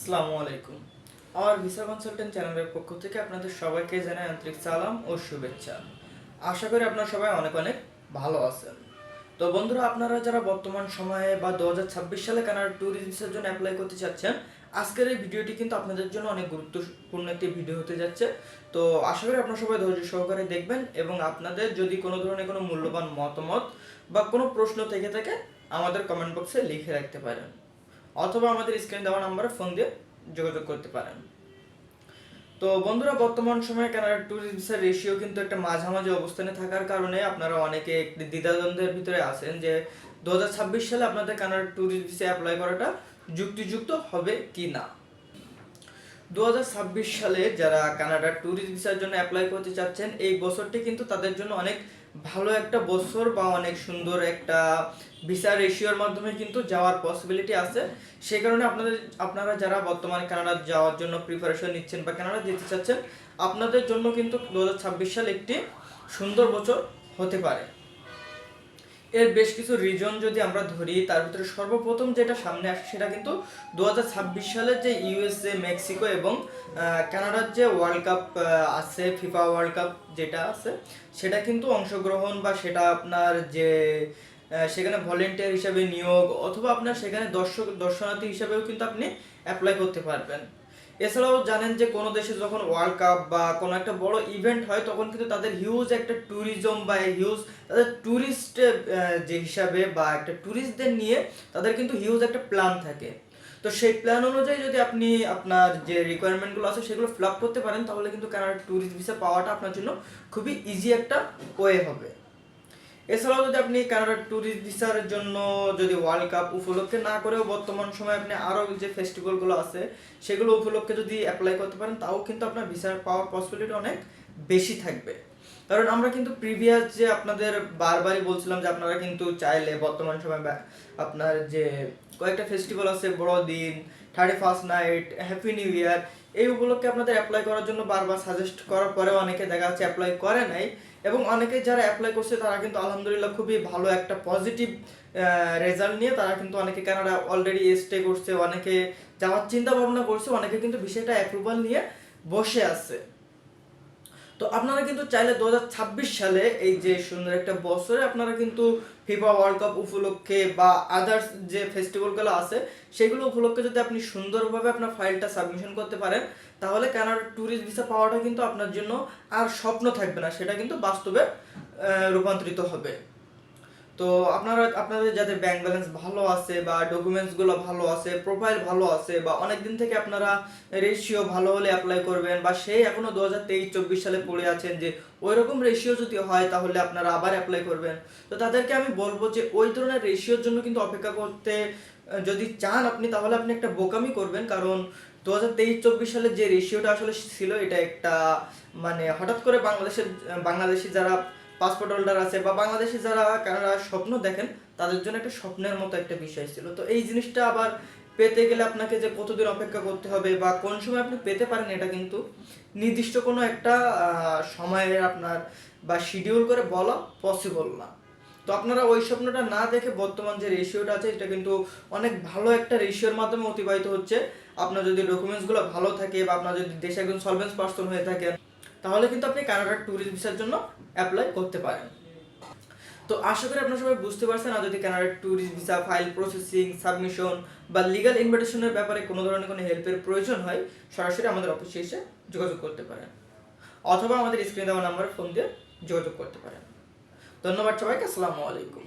আসসালামু আলাইকুম। আমার ভিসা কনসালটেন্ট চ্যানেলের পক্ষ থেকে আপনাদের সবাইকে জানাই আন্তরিক সালাম ও শুভেচ্ছা। আশা করি আপনারা সবাই অনেক অনেক ভালো আছেন। তো বন্ধুরা, আপনারা যারা বর্তমান সময়ে বা দু হাজার ছাব্বিশ সালে কানাডা ট্যুরিস্ট ভিসার জন্য অ্যাপ্লাই করতে চাচ্ছেন, আজকের এই ভিডিওটি কিন্তু আপনাদের জন্য অনেক গুরুত্বপূর্ণ একটি ভিডিও হতে যাচ্ছে। তো আশা করি আপনারা সবাই ধৈর্য সহকারে দেখবেন এবং আপনাদের যদি কোনো ধরনের কোনো মূল্যবান মতামত বা কোনো প্রশ্ন থেকে থাকে, আমাদের কমেন্ট বক্সে লিখে রাখতে পারেন। অথবা আমাদের স্ক্রিনে দেওয়া নাম্বারে ফোন দিয়ে যোগাযোগ করতে পারেন। তো বন্ধুরা, বর্তমান সময়ে কানাডা ট্যুরিস্ট ভিসার রেশিও কিন্তু একটা মাঝামাঝি অবস্থানে থাকার কারণে আপনারা অনেকে একটি দ্বিধাদ্বন্দ্বের ভিতরে আছেন যে দুহাজার ছাব্বিশ সালে আপনাদের কানাডা ট্যুরিস্ট ভিসা অ্যাপ্লাই করাটা যুক্তিযুক্ত হবে কি না? দু হাজার ছাব্বিশ সালে যারা কানাডা ট্যুরিস্ট ভিসার জন্য অ্যাপ্লাই করতে চাচ্ছেন, এই বছরটি কিন্তু তাদের জন্য অনেক ভালো একটা বছর বা অনেক সুন্দর একটা ভিসা রেশিওর মাধ্যমে কিন্তু যাওয়ার পসিবিলিটি আছে। সে কারণে আপনাদের, আপনারা যারা বর্তমানে কানাডা যাওয়ার জন্য প্রিপারেশন নিচ্ছেন বা কানাডা যেতে চাচ্ছেন, আপনাদের জন্য কিন্তু দু হাজার ছাব্বিশ সাল একটি সুন্দর বছর হতে পারে। এর বেশ কিছু রিজন যদি আমরা ধরি, তার ভিতরে সর্বপ্রথম যেটা সামনে আসে সেটা কিন্তু দু হাজার ছাব্বিশ সালের যে ইউএসএ মেক্সিকো এবং কানাডার যে ওয়ার্ল্ড কাপ আছে ফিফা ওয়ার্ল্ড কাপ যেটা আছে, সেটা কিন্তু অংশগ্রহণ বা সেটা আপনার যে সেখানে ভলেন্টিয়ার হিসাবে নিয়োগ অথবা আপনার সেখানে দর্শক, দর্শনার্থী হিসাবেও কিন্তু আপনি অ্যাপ্লাই করতে পারবেন। এছাড়াও জানেন যে কোনো দেশে যখন ওয়ার্ল্ড কাপ বা কোনো একটা বড় ইভেন্ট হয়, তখন কিন্তু তাদের হিউজ একটা ট্যুরিজম বা হিউজ তাদের ট্যুরিস্ট যে হিসাবে বা একটা ট্যুরিস্টদের নিয়ে তাদের কিন্তু হিউজ একটা প্ল্যান থাকে। তো সেই প্ল্যান অনুযায়ী যদি আপনি আপনার যে রিকোয়ারমেন্টগুলো আছে সেগুলো ফিল করতে পারেন, তাহলে কিন্তু কানাডা ট্যুরিস্ট ভিসা পাওয়াটা আপনার জন্য খুবই ইজি একটা ওয়ে হবে। এছাড়াও যদি আপনি কানাডার ট্যুরিস্ট ভিসার জন্য যদি ওয়ার্ল্ড কাপ উপলক্ষে না করেও বর্তমান সময়ে আপনি আরও যে ফেস্টিভ্যালগুলো আছে, সেগুলো উপলক্ষে যদি অ্যাপ্লাই করতে পারেন, তাও কিন্তু আপনার ভিসার পাওয়ার পসিবিলিটি অনেক বেশি থাকবে। কারণ আমরা কিন্তু প্রিভিয়াস যে আপনাদের বারবারই বলছিলাম যে আপনারা কিন্তু চাইলে বর্তমান সময় আপনার যে কয়েকটা ফেস্টিভ্যাল আছে, বড়দিন thirty first night happy new year এই উপলক্ষে আপনাদের অ্যাপ্লাই করার জন্য বারবার সাজেস্ট করার পরেও অনেকে দেখা যাচ্ছে অ্যাপ্লাই করে নাই এবং অনেকে যারা অ্যাপ্লাই করছে তারা কিন্তু আলহামদুলিল্লাহ খুবই ভালো একটা পজিটিভ রেজাল্ট নিয়ে তারা কিন্তু অনেকে কানাডা অলরেডি স্টে করছে, অনেকে যাওয়ার চিন্তা ভাবনা করছে, অনেকে কিন্তু বিষয়টা অ্যাপ্রুভাল নিয়ে বসে আছে। তো আপনারা কিন্তু চাইলে দু হাজার ছাব্বিশ সালে এই যে সুন্দর একটা বছরে আপনারা কিন্তু ফিফা ওয়ার্ল্ড কাপ উপলক্ষে বা আদার্স যে ফেস্টিভ্যালগুলো আছে, সেগুলো উপলক্ষে যদি আপনি সুন্দরভাবে আপনার ফাইলটা সাবমিশন করতে পারেন, তাহলে কানাডার ট্যুরিস্ট ভিসা পাওয়াটা কিন্তু আপনার জন্য আর স্বপ্ন থাকবে না, সেটা কিন্তু বাস্তবে রূপান্তরিত হবে। তো আপনারা, আপনাদের যাদের ব্যাংক ব্যালেন্স ভালো আছে বা ডকুমেন্টসগুলো ভালো আছে প্রোফাইল ভালো আছে বা অনেক দিন থেকে আপনারা রেশিও ভালো হলে অ্যাপ্লাই করবেন বা সেই এখনও দু হাজার তেইশ, চব্বিশ সালে পড়ে আছেন যে ওই রকম রেশিও যদি হয় তাহলে আপনারা আবার অ্যাপ্লাই করবেন। তো তাদেরকে আমি বলব যে ওই ধরনের রেশিওর জন্য কিন্তু অপেক্ষা করতে, যদি চান আপনি তাহলে আপনি একটা বোকামি করবেন কারণ দু হাজার তেইশ, চব্বিশ সালের যে রেশিওটা আসলে ছিল এটা একটা মানে হঠাৎ করে বাংলাদেশের, বাংলাদেশি যারা পাসপোর্ট হোল্ডার আছে বা বাংলাদেশি যারা কানাডা স্বপ্ন দেখেন, তাদের জন্য একটা স্বপ্নের মতো একটা বিষয় ছিল। তো এই জিনিসটা আবার পেতে গেলে আপনাকে যে কতদিন অপেক্ষা করতে হবে বা কোন সময় আপনি পেতে পারেন, এটা কিন্তু নির্দিষ্ট কোনো একটা সময়ে আপনার বা শিডিউল করে বলা পসিবল না। তো আপনারা ওই স্বপ্নটা না দেখে বর্তমান যে রেশিওটা আছে, এটা কিন্তু অনেক ভালো একটা রেশিওর মাধ্যমে অতিবাহিত হচ্ছে। আপনার যদি ডকুমেন্টসগুলো ভালো থাকে বা আপনার যদি দেশে একজন সলভেন্স পার্সন হয়ে থাকেন, তাহলে কিন্তু আপনি কানাডার ট্যুরিস্ট ভিসার জন্য অ্যাপ্লাই করতে পারেন। তো আশা করি আপনারা সবাই বুঝতে পারছেন, আর যদি কানাডার tourist visa file processing submission বা লিগাল ইনভিটেশনের ব্যাপারে কোনো ধরনের কোনো হেল্পের প্রয়োজন হয়, সরাসরি আমাদের অফিসে এসে যোগাযোগ করতে পারেন। অথবা আমাদের স্ক্রিনে দেওয়া নাম্বারে ফোন দিয়ে যোগাযোগ করতে পারেন। ধন্যবাদ সবাইকে, আসসালামু আলাইকুম।